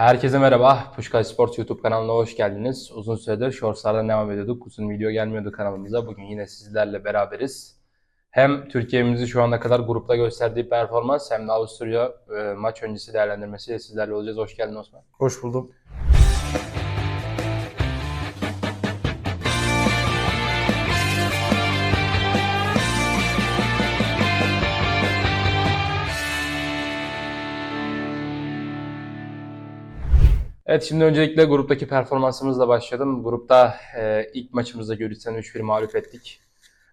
Herkese merhaba. Puşkay Sports YouTube kanalına hoş geldiniz. Uzun süredir Shorts'lardan devam ediyorduk. Uzun video gelmiyordu kanalımıza. Bugün yine sizlerle beraberiz. Hem Türkiye'mizi şu ana kadar grupta gösterdiği performans hem de Avusturya e, maç öncesi değerlendirmesiyle sizlerle olacağız. Hoş geldin Osman. Hoş buldum. Evet şimdi öncelikle gruptaki performansımızla başlayalım. Grupta e, ilk maçımızda Gürcistan 3-1 mağlup ettik.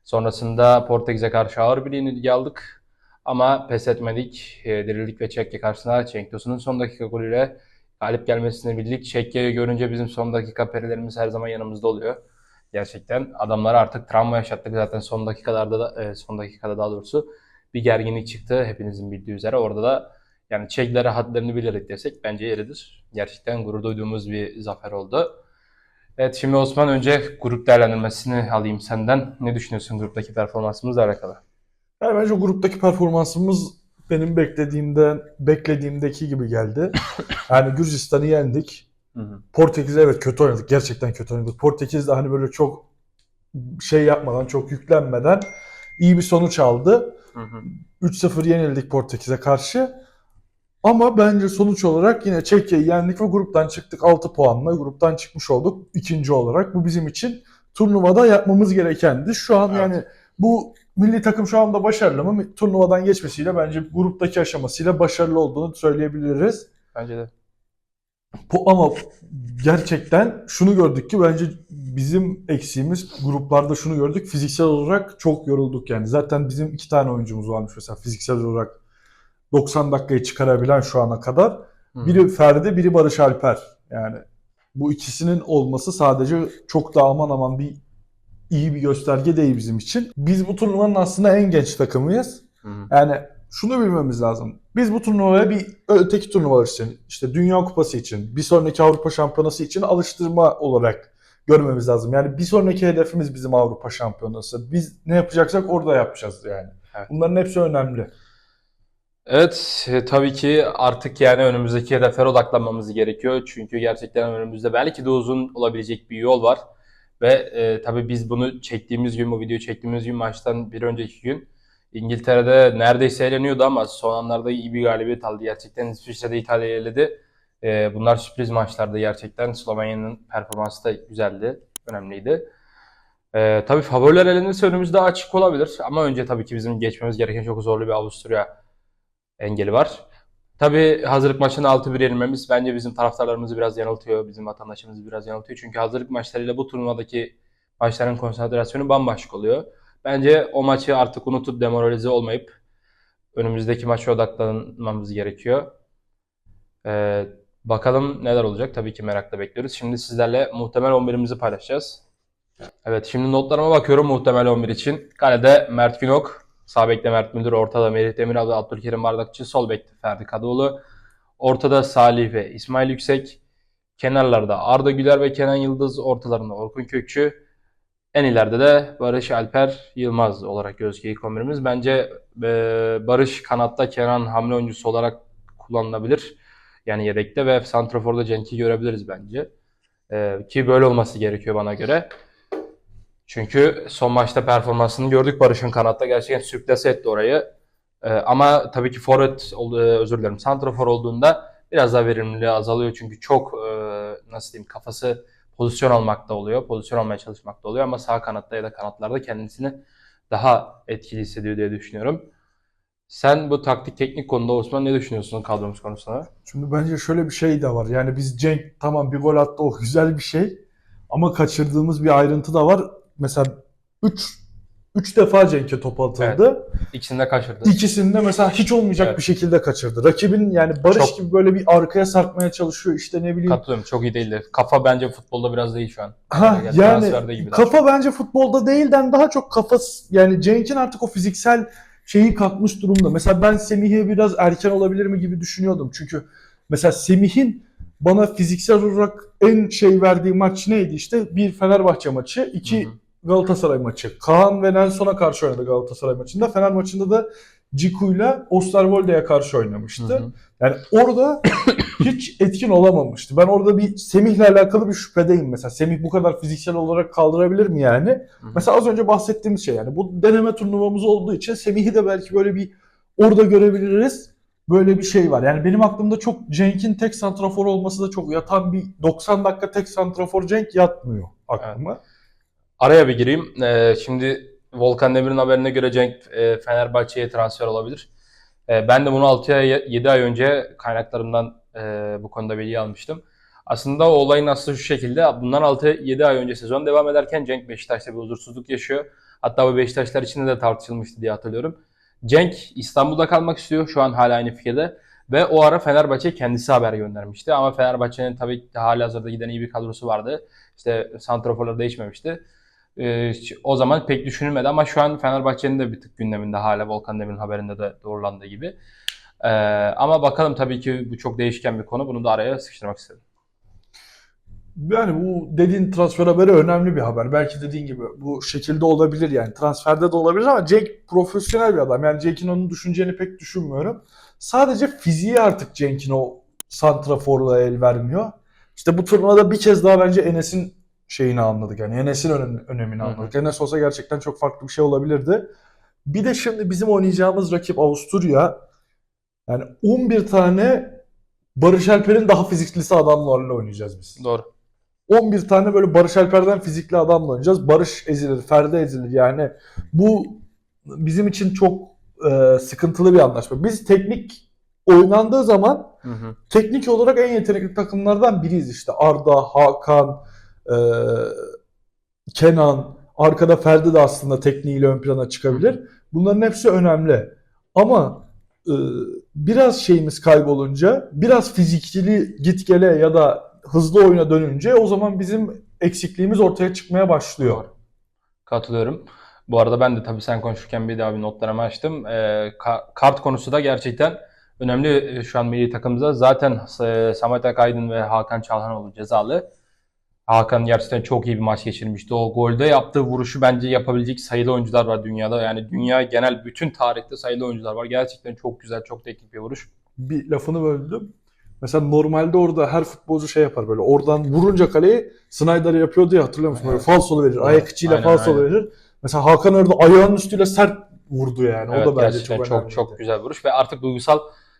Sonrasında Portekiz'e karşı ağır bir yenilgi aldık. Ama pes etmedik. E, dirildik ve Çekya karşısında Cenk Tosun'un son dakika golüyle galip gelmesini bildik. Çekya'yı görünce bizim son dakika perilerimiz her zaman yanımızda oluyor. Gerçekten adamlara artık travma yaşattık zaten son dakikalarda da, e, son dakikada daha doğrusu bir gerginlik çıktı hepinizin bildiği üzere. Orada da yani Çeklere hadlerini bilerek desek bence yeridir. Gerçekten gurur duyduğumuz bir zafer oldu. Evet şimdi Osman önce grup değerlendirmesini alayım senden. Ne düşünüyorsun gruptaki performansımızla alakalı? Yani bence gruptaki performansımız benim beklediğimden beklediğimdeki gibi geldi. Yani Gürcistan'ı yendik. Portekiz'e evet kötü oynadık. Gerçekten kötü oynadık. Portekiz de hani böyle çok şey yapmadan, çok yüklenmeden iyi bir sonuç aldı. Hı hı. 3-0 yenildik Portekiz'e karşı. Ama bence sonuç olarak yine Çekya'yı yendik ve gruptan çıktık 6 puanla. Gruptan çıkmış olduk ikinci olarak. Bu bizim için turnuvada yapmamız gerekendi. Şu an Evet. yani bu milli takım şu anda başarılı mı? Turnuvadan geçmesiyle bence gruptaki aşamasıyla başarılı olduğunu söyleyebiliriz. Bence de. Bu, ama gerçekten şunu gördük ki bence bizim eksiğimiz gruplarda şunu gördük. Fiziksel olarak çok yorulduk yani. Zaten bizim iki tane oyuncumuz varmış mesela fiziksel olarak 90 dakikayı çıkarabilen şu ana kadar. Biri Ferdi, biri Barış Alper. Yani bu ikisinin olması sadece çok da aman aman bir iyi bir gösterge değil bizim için. Biz bu turnuvanın aslında en genç takımıyız. Hı. Yani şunu bilmemiz lazım. Biz bu turnuvaya bir öteki turnuvalar için, işte Dünya Kupası için, bir sonraki Avrupa Şampiyonası için alıştırma olarak görmemiz lazım. Yani bir sonraki hedefimiz bizim Avrupa Şampiyonası. Biz ne yapacaksak orada yapacağız yani. Evet. Bunların hepsi önemli. Evet, e, tabii ki artık yani önümüzdeki hedeflere odaklanmamız gerekiyor. Çünkü gerçekten önümüzde belki de uzun olabilecek bir yol var. Ve e, tabii biz bunu çektiğimiz gün, bu videoyu çektiğimiz gün maçtan bir önceki gün İngiltere'de neredeyse eğleniyordu ama son anlarda iyi bir galibiyet aldı. Gerçekten İsviçre'de İtalya'yı eledi. E, bunlar sürpriz maçlardı gerçekten. Slovenya'nın performansı da güzeldi, önemliydi. E, tabii favoriler elenirse önümüzde açık olabilir. Ama önce tabii ki bizim geçmemiz gereken çok zorlu bir Avusturya engeli var. Tabii hazırlık maçına 6-1 yenilmemiz bence bizim taraftarlarımızı biraz yanıltıyor, bizim vatandaşımızı biraz yanıltıyor. Çünkü hazırlık maçlarıyla bu turnuvadaki maçların konsantrasyonu bambaşka oluyor. Bence o maçı artık unutup demoralize olmayıp önümüzdeki maça odaklanmamız gerekiyor. Ee, bakalım neler olacak. Tabii ki merakla bekliyoruz. Şimdi sizlerle muhtemel 11'imizi paylaşacağız. Evet şimdi notlarıma bakıyorum muhtemel 11 için. Kalede Mert Günok, sağ bekte Mert Müldür, ortada Melih Demiral ve Abdülkerim Bardakçı, sol bekte Ferdi Kadıoğlu, ortada Salih ve İsmail Yüksek, kenarlarda Arda Güler ve Kenan Yıldız, ortalarında Orkun Kökçü, en ileride de Barış Alper Yılmaz olarak gözüküyor ilk 11'imiz. Bence e, Barış kanatta Kenan hamle oyuncusu olarak kullanılabilir. Yani yedekte ve santraforda Cenk'i görebiliriz bence. E, ki böyle olması gerekiyor bana göre. Çünkü son maçta performansını gördük Barış'ın kanatta gerçekten sürklase etti orayı. Ee, ama tabii ki forvet e, özür dilerim santrafor olduğunda biraz daha verimliliği azalıyor çünkü çok e, nasıl diyeyim kafası pozisyon almakta oluyor. Pozisyon almaya çalışmakta oluyor ama sağ kanatta ya da kanatlarda kendisini daha etkili hissediyor diye düşünüyorum. Sen bu taktik teknik konuda Osman ne düşünüyorsun kadromuz konusunda? Şimdi bence şöyle bir şey de var. Yani biz Cenk tamam bir gol attı o güzel bir şey. Ama kaçırdığımız bir ayrıntı da var. Mesela 3 3 defa Cenk'e top atıldı. İkisini de kaçırdı. İkisini de mesela hiç olmayacak Evet. bir şekilde kaçırdı. Rakibin yani Barış Çok- gibi böyle bir arkaya sarkmaya çalışıyor. İşte ne bileyim. Katılıyorum çok iyi değildi. Kafa bence futbolda biraz değil şu an. Ha Yani yani gibi kafa bence futbolda değilden daha çok kafa yani Cenk'in artık o fiziksel şeyi kalkmış durumda. Mesela ben Semih'e biraz erken olabilir mi gibi düşünüyordum. Çünkü mesela Semih'in bana fiziksel olarak en şey verdiği maç neydi işte? Bir Fenerbahçe maçı, iki Hı hı. Galatasaray maçı. Kaan ve Nelson'a karşı oynadı Galatasaray maçında. Fener maçında da Ciku'yla Osterwolde'ye karşı oynamıştı. Hı hı. Yani orada hiç etkin olamamıştı. Ben orada bir Semih'le alakalı bir şüphedeyim mesela. Semih bu kadar fiziksel olarak kaldırabilir mi yani? hı. Mesela az önce bahsettiğimiz şey yani bu deneme turnuvamız olduğu için Semih'i de belki böyle bir orada görebiliriz. Böyle bir şey var. Yani benim aklımda çok Cenk'in tek santrafor olması da çok yatan bir 90 dakika tek santrafor Cenk yatmıyor aklıma. Araya bir gireyim. Ee, şimdi Volkan Demir'in haberine göre Cenk e, Fenerbahçe'ye transfer olabilir. E, ben de bunu 6 ay 7 ay önce kaynaklarımdan e, bu konuda bilgi almıştım. Aslında o olayın aslı şu şekilde. Bundan 6-7 ay önce sezon devam ederken Cenk Beşiktaş'ta bir huzursuzluk yaşıyor. Hatta bu Beşiktaşlar içinde de tartışılmıştı diye hatırlıyorum. Cenk İstanbul'da kalmak istiyor. Şu an hala aynı fikirde. Ve o ara Fenerbahçe kendisi haber göndermişti. Ama Fenerbahçe'nin tabii ki hali hazırda giden iyi bir kadrosu vardı. İşte santraforlar değişmemişti. Ee, o zaman pek düşünülmedi ama şu an Fenerbahçe'nin de bir tık gündeminde hala Volkan Demir'in haberinde de doğrulandığı gibi. Ee, ama bakalım tabii ki bu çok değişken bir konu. Bunu da araya sıkıştırmak istedim. Yani bu dediğin transfer haberi önemli bir haber. Belki dediğin gibi bu şekilde olabilir yani. Transferde de olabilir ama Cenk profesyonel bir adam. Yani Cenk'in onu düşüneceğini pek düşünmüyorum. Sadece fiziği artık Cenk'in o santraforla el vermiyor. İşte bu turnuvada bir kez daha bence Enes'in şeyini anladık. Yani Enes'in önem- önemini Hı hı. anladık. Enes olsa gerçekten çok farklı bir şey olabilirdi. Bir de şimdi bizim oynayacağımız rakip Avusturya. Yani 11 tane Barış Alper'in daha fiziklisi adamlarla oynayacağız biz. Doğru. 11 tane böyle Barış Alper'den fizikli adamla oynayacağız. Barış ezilir, Ferdi ezilir yani. Bu bizim için çok e, sıkıntılı bir anlaşma. Biz teknik oynandığı zaman Hı hı. teknik olarak en yetenekli takımlardan biriyiz işte. Arda, Hakan, e, Kenan, arkada Ferdi de aslında tekniğiyle ön plana çıkabilir. Bunların hepsi önemli. Ama e, biraz şeyimiz kaybolunca, biraz fizikli git gele ya da hızlı oyuna dönünce o zaman bizim eksikliğimiz ortaya çıkmaya başlıyor. Katılıyorum. Bu arada ben de tabii sen konuşurken bir daha bir notlarımı açtım. Ee, ka- kart konusu da gerçekten önemli e, şu an milli takımımızda. Zaten e, Samet Akaydın ve Hakan Çalhanoğlu cezalı. Hakan gerçekten çok iyi bir maç geçirmişti. O golde yaptığı vuruşu bence yapabilecek sayılı oyuncular var dünyada. Yani dünya genel bütün tarihte sayılı oyuncular var. Gerçekten çok güzel, çok teknik bir vuruş. Bir lafını böldüm. Mesela normalde orada her futbolcu şey yapar böyle. Oradan vurunca kaleyi Snyder yapıyordu ya hatırlıyor musun? Böyle Evet. falsolu verir. Ayak içiyle Aynen, falsolu aynen. verir. Mesela Hakan orada ayağının üstüyle sert vurdu yani. Evet, o da bence gerçekten çok çok çok güzel vuruş ve artık duygusal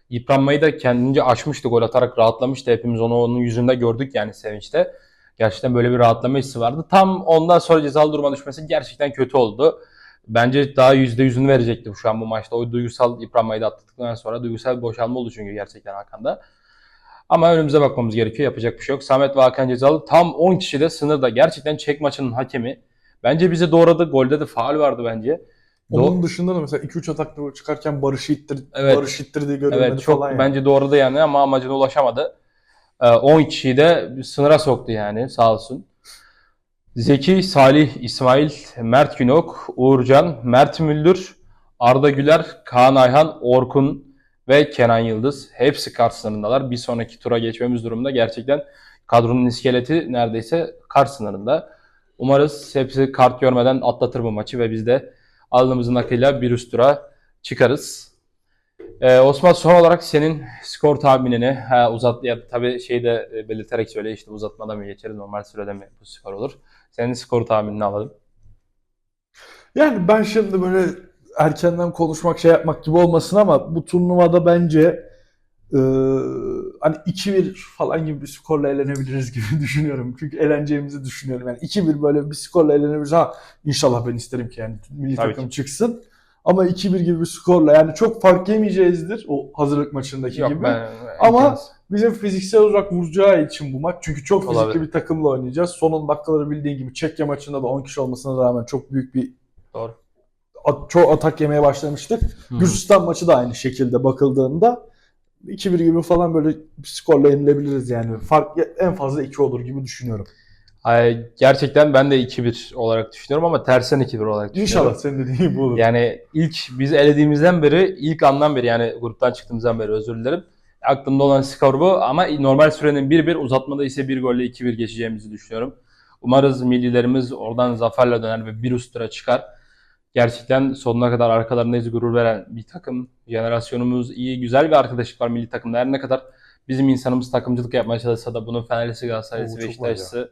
yıpranmayı da kendince aşmıştı. Gol atarak rahatlamıştı. Hepimiz onu onun yüzünde gördük yani sevinçte. Gerçekten böyle bir rahatlama hissi vardı. Tam ondan sonra cezalı duruma düşmesi gerçekten kötü oldu. Bence daha %100'ünü verecekti şu an bu maçta. O duygusal yıpranmayı da atlattıktan sonra duygusal bir boşalma oldu çünkü gerçekten Hakan'da. Ama önümüze bakmamız gerekiyor. Yapacak bir şey yok. Samet ve Hakan cezalı. Tam 10 kişi de sınırda. Gerçekten çek maçının hakemi. Bence bizi doğradı. Golde de faul vardı bence. Onun dışında da mesela 2-3 atakta çıkarken Barış'ı ittir, Evet. Barış ittirdiği görülmedi Evet çok falan yani. bence doğru da yani ama amacına ulaşamadı. Ee, 10 kişiyi de sınıra soktu yani sağ olsun. Zeki, Salih, İsmail, Mert Günok, Uğurcan, Mert Müldür, Arda Güler, Kaan Ayhan, Orkun ve Kenan Yıldız. Hepsi sınırındalar. Bir sonraki tura geçmemiz durumunda gerçekten kadronun iskeleti neredeyse kart sınırında. Umarız hepsi kart görmeden atlatır bu maçı ve biz de alnımızın akıyla bir üst tura çıkarız. Ee, Osman son olarak senin skor tahminini ha, uzat ya tabii şeyi de e, belirterek söyle işte uzatmada mı geçeriz normal sürede mi bu skor olur? Senin skor tahminini alalım. Yani ben şimdi böyle erkenden konuşmak şey yapmak gibi olmasın ama bu turnuvada bence e, hani 2-1 falan gibi bir skorla eğlenebiliriz gibi düşünüyorum. Çünkü eğleneceğimizi düşünüyorum. Yani 2-1 böyle bir skorla eğlenebiliriz. Ha inşallah ben isterim ki yani milli Tabii takım çıksın. Ama 2-1 gibi bir skorla yani çok fark yemeyeceğizdir o hazırlık maçındaki Yok gibi. ben Ama- imkansız. Bizim fiziksel olarak vuracağı için bu maç. Çünkü çok fizikli Olabilir. bir takımla oynayacağız. Son 10 dakikaları bildiğin gibi Çekya maçında da 10 kişi olmasına rağmen çok büyük bir Doğru. at- çok atak yemeye başlamıştık. Hı. Gürcistan maçı da aynı şekilde bakıldığında 2-1 gibi falan böyle bir skorla yenilebiliriz yani. Fark en fazla 2 olur gibi düşünüyorum. Ay, gerçekten ben de 2-1 olarak düşünüyorum ama tersen 2-1 olarak düşünüyorum. İnşallah senin dediğin gibi olur. Yani ilk biz elediğimizden beri, ilk andan beri yani gruptan çıktığımızdan beri özür dilerim. Aklımda olan skor bu ama normal sürenin 1-1 uzatmada ise 1 golle 2-1 geçeceğimizi düşünüyorum. Umarız millilerimiz oradan zaferle döner ve bir üst tura çıkar. gerçekten sonuna kadar arkalarındayız gurur veren bir takım. Jenerasyonumuz iyi, güzel bir arkadaşlık var milli takımda. Her ne kadar bizim insanımız takımcılık yapmaya çalışsa da bunun Fenerlisi, Galatasaraylısı. Beşiktaşlısı,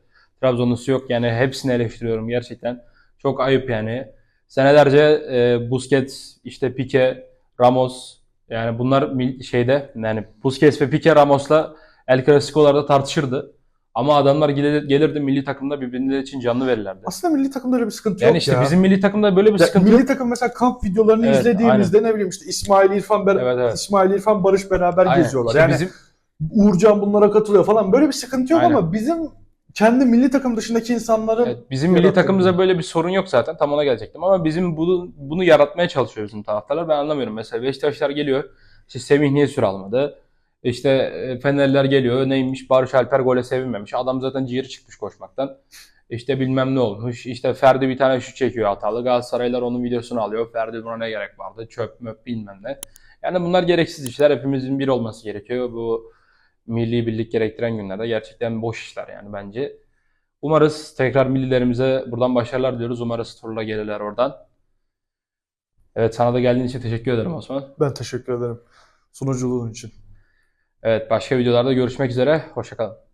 Trabzonlusu yok. Yani hepsini eleştiriyorum gerçekten. Çok ayıp yani. Senelerce e, Busquets, işte Pique, Ramos yani bunlar şeyde yani Busquets ve Pique Ramos'la El Clasico'larda tartışırdı. Ama adamlar gelir- gelirdi milli takımda birbirleri için canlı verirlerdi. Aslında milli takımda öyle bir sıkıntı Yani yok işte ya. bizim milli takımda böyle bir Ya sıkıntı milli yok. takım mesela kamp videolarını Evet, izlediğimizde ne bileyim işte İsmail İrfan ber- Evet, evet. İsmail İrfan Barış beraber Aynen. geziyorlar. İşte yani bizim Uğurcan bunlara katılıyor falan. Böyle bir sıkıntı yok Aynen. ama bizim kendi milli takım dışındaki insanların Evet, bizim milli bir- böyle bir sorun yok zaten. Tam ona gelecektim ama bizim bunu bunu yaratmaya çalışıyor bizim taraftarlar. Ben anlamıyorum. Mesela Beşiktaşlar geliyor. İşte Semih niye süre almadı? İşte e, Fenerler geliyor. Neymiş? Barış Alper gole sevinmemiş. Adam zaten ciğeri çıkmış koşmaktan. İşte bilmem ne olmuş. İşte Ferdi bir tane şut çekiyor hatalı. Galatasaraylar onun videosunu alıyor. Ferdi buna ne gerek vardı? Çöp möp bilmem ne. Yani bunlar gereksiz işler. Hepimizin bir olması gerekiyor. Bu milli birlik gerektiren günlerde gerçekten boş işler yani bence. Umarız tekrar millilerimize buradan başarılar diliyoruz. Umarız turla gelirler oradan. Evet sana da geldiğin için teşekkür ederim Osman. ben teşekkür ederim sunuculuğun için. Evet başka videolarda görüşmek üzere. Hoşçakalın.